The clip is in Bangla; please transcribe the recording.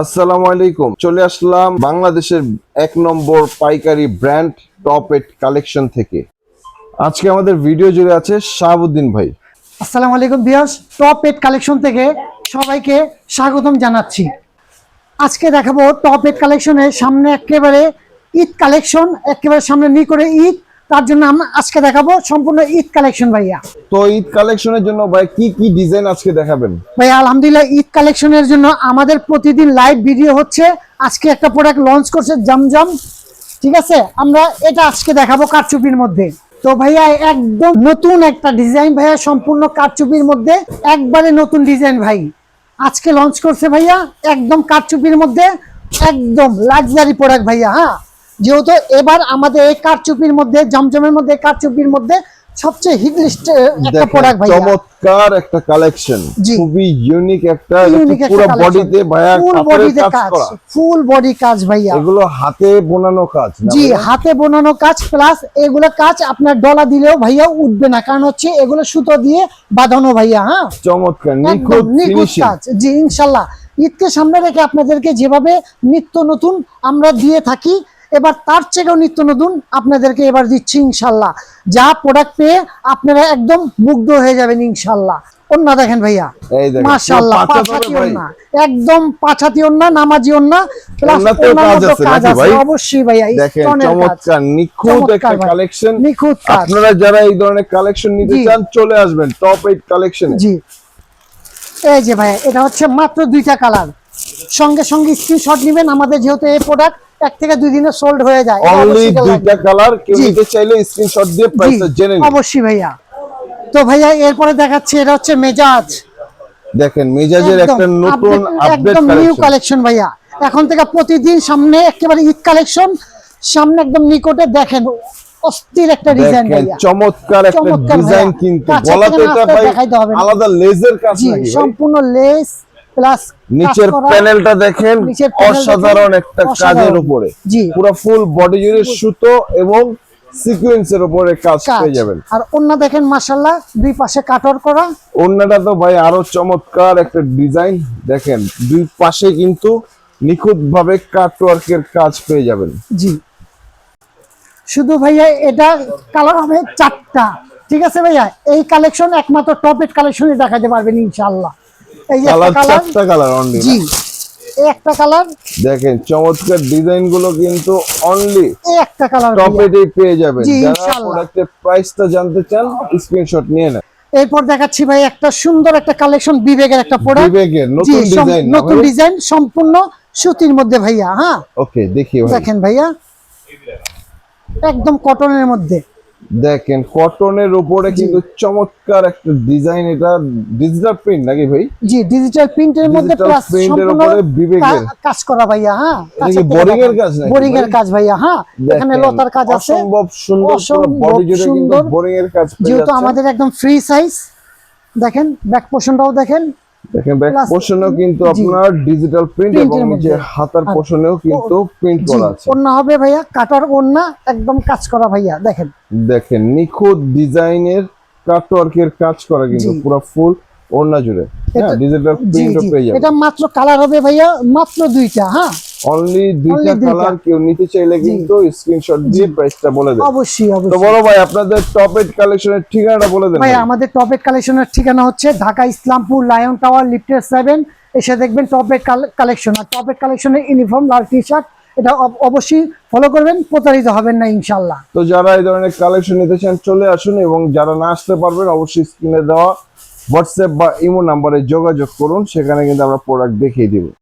আসসালামু আলাইকুম। চলে আসলাম বাংলাদেশের এক নম্বর পাইকারি ব্র্যান্ড টপ এট কালেকশন থেকে। আজকে আমাদের ভিডিও জুড়ে আছে শাহাবুদ্দিন ভাই। আসসালামু আলাইকুম বিয়াস টপ এড কালেকশন থেকে সবাইকে স্বাগতম জানাচ্ছি। আজকে দেখাবো টপ এড কালেকশনের সামনে একেবারে ঈদ কালেকশন, একেবারে সামনে নি করে ঈদ। তার জন্য আমরা আজকে দেখাবো সম্পূর্ণ ঈদ কালেকশন ভাইয়া। তো ঈদ কালেকশনের জন্য ভাই কি কি ডিজাইন আজকে দেখাবেন? ভাইয়া আলহামদুলিল্লাহ ঈদ কালেকশনের জন্য আমাদের প্রতিদিন লাইভ ভিডিও হচ্ছে। আজকে একটা প্রোডাক্ট লঞ্চ করছে জমজম। ঠিক আছে? আমরা এটা আজকে দেখাবো কারচুপির মধ্যে। তো ভাইয়া একদম নতুন একটা ডিজাইন ভাইয়া সম্পূর্ণ কারচুপির মধ্যে। একবারে নতুন ডিজাইন ভাই। আজকে লঞ্চ করছে ভাইয়া একদম কারচুপির মধ্যে। একদম লাক্সারি প্রোডাক্ট ভাইয়া হ্যাঁ? যেহেতু এবার আমাদের এই কারচুপির মধ্যে জমজমের মধ্যে কারচুপির মধ্যে সবচেয়ে হিট লিস্ট একটা প্রোডাক্ট ভাইয়া। চমৎকার একটা কালেকশন খুবই ইউনিক একটা পুরো বডিতে ভাইয়া ফুল বডিতে কাজ ফুল বডি কাজ ভাইয়া। এগুলো হাতে বোনানো কাজ জি হাতে বোনানো কাজ প্লাস এগুলো কাজ আপনার ডলা দিলেও ভাইয়া উঠবে না কারণ হচ্ছে এগুলো সুতো দিয়ে বাঁধানো ভাইয়া হ্যাঁ? চমৎকার নিখুঁত নিখুঁত কাজ। জি ইনশাল্লাহ। ঈদকে সামনে রেখে আপনাদেরকে যেভাবে নিত্য নতুন আমরা দিয়ে থাকি এবার তার চেয়েও নিত্য নতুন আপনাদেরকে এবার দিচ্ছি ইনশাল্লাহ। যা প্রোডাক্ট পেয়ে আপনারা একদম মুগ্ধ হয়ে যাবেন ইনশাল্লাহ। অন্যা দেখেন ভাইয়া মাশাআল্লাহ পাঁচাতি ওন্না একদম পাঁচাতি ওন্না নামাজি ওন্না প্লাস কাজ আছে? অবশ্যই ভাইয়া চমৎকার নিখুঁত একটা কালেকশন নিখুঁত আপনারা যারা এই ধরনের কালেকশন নিতে চান চলে আসবেন টপ কালেকশনে জি। এই যে ভাইয়া এটা হচ্ছে মাত্র দুইটা কালার সঙ্গে সঙ্গে স্ক্রিনশট নেবেন আমাদের যেহেতু এই প্রোডাক্ট এক থেকে দুই দিনে সোল্ড হয়ে যায়। অনলি দুইটা কালার কেউ নিতে চাইলে স্ক্রিনশট দিয়ে প্রাইসটা জেনে নিন। অবশ্যই ভাইয়া। তো ভাইয়া এরপরে দেখাচ্ছি এটা হচ্ছে মেজাজ। দেখেন মেজাজের একটা নতুন আপডেট একদম নিউ কালেকশন ভাইয়া। এখন থেকে প্রতিদিন সামনে একেবারে ঈদ কালেকশন সামনে একদম নিকটে দেখেন অস্থির একটা ডিজাইন ভাইয়া। চমৎকার একটা ডিজাইন। কিন্তু। গলাতে এটা ভাই। আলাদা লেজের কাজ সম্পূর্ণ লেস প্লাস নিচের প্যানেলটা দেখেন অসাধারণ একটা কাজের উপরে। পুরো ফুল বডি জুড়ে সুতো এবং সিকোয়েন্সের উপরে কাজ পেয়ে যাবেন। আর দেখেন মাশাল্লাহ দুই পাশে কাটর করা। তো ভাই আরও চমৎকার একটা ডিজাইন দেখেন দুই পাশে কিন্তু নিখুঁত ভাবে কাটওয়ার্কের কাজ পেয়ে যাবেন। জি। শুধু ভাইয়া এটা কালার হবে চারটা। ঠিক আছে ভাইয়া? এই কালেকশন একমাত্র টপ এড কালেকশনে দেখাতে পারবেন ইনশাআল্লাহ। এই যে কালার একটা কালার চারটা কালার অনলি জি। একটা কালার? দেখেন চমৎকার ডিজাইনগুলো কিন্তু অনলি একটা কালার পেয়ে যাবেন। জি, যারা প্রোডাক্টের প্রাইসটা জানতে চান স্ক্রিনশট নিয়ে নেন। এরপর দেখাচ্ছি ভাই একটা সুন্দর একটা কালেকশন বিবেকের একটা প্রোডাক্ট বিবেকের নতুন ডিজাইন নতুন ডিজাইন সম্পূর্ণ সুতির মধ্যে ভাইয়া হ্যাঁ? ওকে দেখি দেখেন ভাইয়া। একদম কটনের মধ্যে। দেখেন কটনের উপরে কিন্তু চমৎকার একটা ডিজাইন এটা ডিজিটাল প্রিন্ট নাকি ভাই? জি ডিজিটাল প্রিন্টের মধ্যে প্লাস এর উপরে বিবেকের। কাজ করা ভাইয়া হ্যাঁ boring এর কাজ নাকি বোরিং এর কাজ ভাইয়া হ্যাঁ এখানে লতার কাজ আছে। অসম্ভব সুন্দর বডি জুড়ে কিন্তু বোরিং এর কাজ যেহেতু আমাদের একদম ফ্রি সাইজ দেখেন ব্যাক পোর্শনটাও দেখেন। দেখেন ব্যাক পোর্শনেও কিন্তু আপনার ডিজিটাল প্রিন্ট এবং নিচে হাতার পোর্শনেও কিন্তু প্রিন্ট করা আছে। ওন্না হবে ভাইয়া কাটার ওন্না একদম কাজ করা ভাইয়া দেখেন। দেখেন নিখুঁত ডিজাইনের কাটওয়ার্কের কাজ করা কিন্তু পুরো ফুল ওড়না জুড়ে। হ্যাঁ ডিজিটাল প্রিন্টও পেয়ে যাবেন। এটা মাত্র কালার হবে ভাইয়া মাত্র দুইটা হ্যাঁ? অনলি দুইটা কালার কেউ নিতে চাইলে কিন্তু স্ক্রিনশট দিয়ে প্রাইসটা বলে দেন অবশ্যই তো অবশ্যই। বড় ভাই আপনাদের টপ এড কালেকশনের ঠিকানাটা বলে দেন ভাই। আমাদের টপেট কালেকশনের ঠিকানা হচ্ছে ঢাকা ইসলামপুর লায়ন টাওয়ার লিফটের সেভেন এসে দেখবেন টপেট কালেকশন আর টপেট কালেকশনের ইউনিফর্ম লাল টি শার্ট এটা অব- অবশ্যই ফলো করবেন প্রতারিত হবেন না ইনশাল্লাহ তো যারা এই ধরনের কালেকশন নিতে চান চলে আসুন এবং যারা না আসতে পারবেন অবশ্যই স্ক্রিনে দেওয়া হোয়াটসঅ্যাপ বা ইমো নাম্বারে যোগাযোগ করুন সেখানে কিন্তু আমরা প্রোডাক্ট দেখিয়ে দিব।